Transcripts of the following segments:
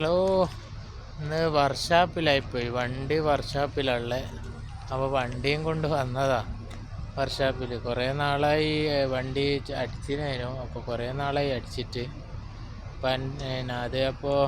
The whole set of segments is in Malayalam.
ഹലോ ഇന്ന് വർഷാപ്പിലായിപ്പോയി വണ്ടി വർക്ക്ഷോപ്പിലുള്ള അപ്പോൾ വണ്ടിയും കൊണ്ട് വന്നതാ വർഷാപ്പിൽ കുറേ നാളായി വണ്ടി അടിച്ചിരുന്നു അപ്പോൾ കുറേ നാളായി അടിച്ചിട്ട്. പിന്നെ അത് അപ്പോൾ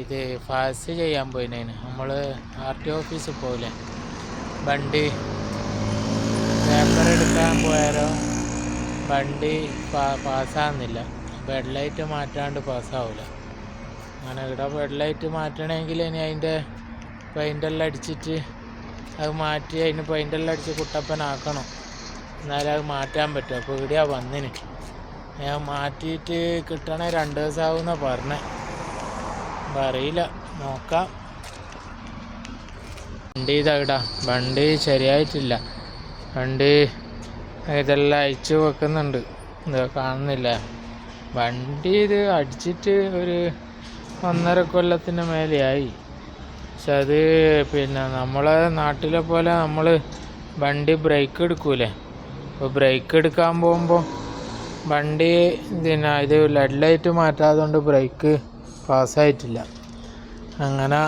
ഇത് ഫാസ്റ്റ് ചെയ്യാൻ പോയിനേന്. നമ്മൾ ആർ ടി ഓഫീസിൽ പോകില്ലേ വണ്ടി പേപ്പർ എടുക്കാൻ പോയാലോ വണ്ടി പാസ്സാകുന്നില്ല ഹെഡ്ലൈറ്റ് മാറ്റാണ്ട് പാസ്സാവില്ല അങ്ങനെ ഇവിടെ ഹെഡ്ലൈറ്റ് മാറ്റണമെങ്കിൽ ഇനി അതിന്റെ പെയിന്റെല്ലാം അടിച്ചിട്ട് അത് മാറ്റി അതിന് പെയിന്റെല്ലാം അടിച്ച് കുട്ടപ്പനാക്കണം എന്നാലേ അത് മാറ്റാൻ പറ്റും. അപ്പോൾ ഇവിടെയാണ് വന്നിന്. ഞാൻ മാറ്റിയിട്ട് കിട്ടണേ രണ്ട് ദിവസം എന്നാണ് പറഞ്ഞത് അപ്പം അറിയില്ല. നോക്കാം. വണ്ടി ഇതാ വണ്ടി ശരിയായിട്ടില്ല. വണ്ടി ഇതെല്ലാം അയച്ചു വെക്കുന്നുണ്ട്. ഇത് കാണുന്നില്ല. വണ്ടി ഇത് അടിച്ചിട്ട് ഒരു ഒന്നര കൊല്ലത്തിന് മേലെയായി. പക്ഷെ അത് പിന്നെ നമ്മളെ നാട്ടിലെ പോലെ നമ്മൾ വണ്ടി ബ്രേക്ക് എടുക്കൂലേ? അപ്പോൾ ബ്രേക്ക് എടുക്കാൻ പോകുമ്പോൾ വണ്ടി പിന്നെ ഇത് ലെഡ് ലൈറ്റ് മാറ്റാതെ കൊണ്ട് ബ്രേക്ക് പാസ്സായിട്ടില്ല. അങ്ങനെ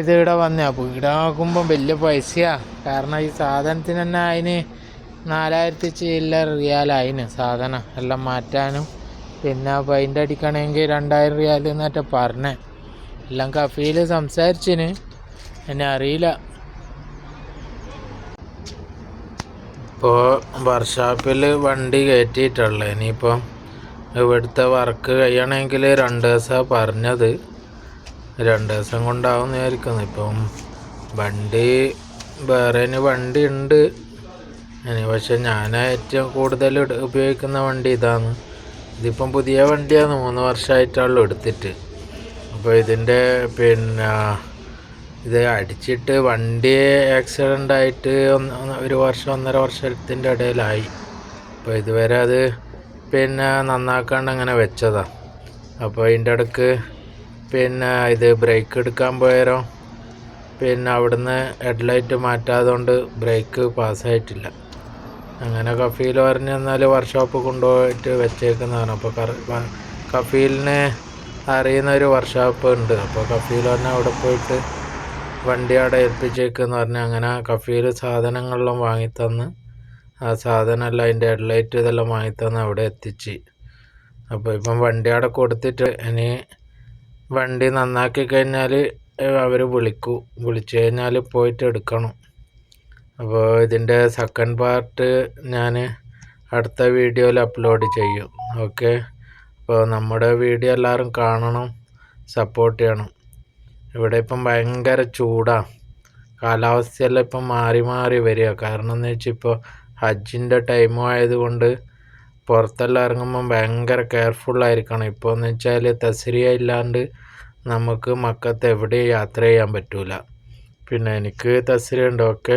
ഇത് ഇവിടെ വന്നേ അപ്പോൾ ഇവിടെ നോക്കുമ്പോൾ വലിയ പൈസയാണ് കാരണം ഈ സാധനത്തിന് തന്നെ അതിന് നാലായിരത്തി ചില്ലർ റിയാലായിന് സാധനം എല്ലാം മാറ്റാനും. പിന്നെ അതിന്റെ അടിക്കണമെങ്കിൽ രണ്ടായിരം റിയാൽ എന്നിട്ട് പറഞ്ഞേ. എല്ലാം കഫയിൽ സംസാരിച്ചിന്. എന്നെ അറിയില്ല. ഇപ്പോൾ വർക്ക്ഷോപ്പിൽ വണ്ടി കയറ്റിയിട്ടുള്ളത് ഇനിയിപ്പോൾ ഇവിടുത്തെ വർക്ക് കഴിയണമെങ്കിൽ രണ്ട് ദിവസമാണ് പറഞ്ഞത്. രണ്ട് ദിവസം കൊണ്ടാവും വിചാരിക്കുന്നു ഇപ്പം വണ്ടി വേറെ വണ്ടി ഉണ്ട് ഇനി പക്ഷെ ഞാൻ ഏറ്റവും കൂടുതൽ ഉപയോഗിക്കുന്ന വണ്ടി ഇതാണ്. ഇതിപ്പം പുതിയ വണ്ടിയാണ് മൂന്ന് വർഷമായിട്ടുള്ളൂ എടുത്തിട്ട്. അപ്പോൾ ഇതിന്റെ പിന്നെ ഇത് അടിച്ചിട്ട് വണ്ടി ആക്സിഡന്റ് ആയിട്ട് ഒന്ന് ഒരു വർഷം ഒന്നര വർഷത്തിന്റെ ഇടയിലായി. അപ്പോൾ ഇതുവരെ അത് പിന്നെ നന്നാക്കാണ്ട് അങ്ങനെ വെച്ചതാണ് അപ്പോൾ അതിന്റെ ഇടയ്ക്ക് പിന്നെ ഇത് ബ്രേക്ക് എടുക്കാൻ പോയാലോ പിന്നെ അവിടുന്ന് ഹെഡ്ലൈറ്റ് മാറ്റാതെ ബ്രേക്ക് പാസ്സായിട്ടില്ല അങ്ങനെ കഫീൽ പറഞ്ഞ് വർക്ക്ഷോപ്പ് കൊണ്ടുപോയിട്ട് വെച്ചേക്കുന്നതാണ്. അപ്പോൾ കഫീലിനെ അറിയുന്ന ഒരു വർക്ക്ഷോപ്പ് ഉണ്ട്. അപ്പോൾ കഫീൽ പറഞ്ഞ അവിടെ പോയിട്ട് വണ്ടി അവിടെ ഏൽപ്പിച്ചേക്കെന്ന് പറഞ്ഞ് അങ്ങനെ കഫീൽ സാധനങ്ങളെല്ലാം വാങ്ങിത്തന്ന് ആ സാധനമെല്ലാം അതിന്റെ ഹെഡ്ലൈറ്റ് ഇതെല്ലാം വാങ്ങിത്തന്ന് അവിടെ എത്തിച്ച്. അപ്പോൾ ഇപ്പം വണ്ടി അവിടെ കൊടുത്തിട്ട് ഇനി വണ്ടി നന്നാക്കി കഴിഞ്ഞാൽ അവർ വിളിക്കൂ. വിളിച്ചു കഴിഞ്ഞാൽ പോയിട്ട് എടുക്കണം. അപ്പോൾ ഇതിന്റെ സെക്കൻഡ് പാർട്ട് ഞാൻ അടുത്ത വീഡിയോയിൽ അപ്ലോഡ് ചെയ്യും. ഓക്കെ അപ്പോൾ നമ്മുടെ വീഡിയോ എല്ലാവരും കാണണം സപ്പോർട്ട് ചെയ്യണം. ഇവിടെ ഇപ്പം ഭയങ്കര ചൂടാണ് കാലാവസ്ഥയെല്ലാം ഇപ്പം മാറി മാറി വരിക. കാരണം എന്ന് വെച്ചാൽ ഇപ്പോൾ ഹജ്ജിന്റെ ടൈമും ആയതുകൊണ്ട് പുറത്തെല്ലാം ഇറങ്ങുമ്പം ഭയങ്കര കെയർഫുള്ളായിരിക്കണം ഇപ്പോൾ എന്ന് വെച്ചാൽ തസ്രിയ ഇല്ലാണ്ട് നമുക്ക് മക്കത്ത് എവിടെയും യാത്ര ചെയ്യാൻ പറ്റൂല. പിന്നെ എനിക്ക് തസ്രിയ ഉണ്ട്. ഓക്കെ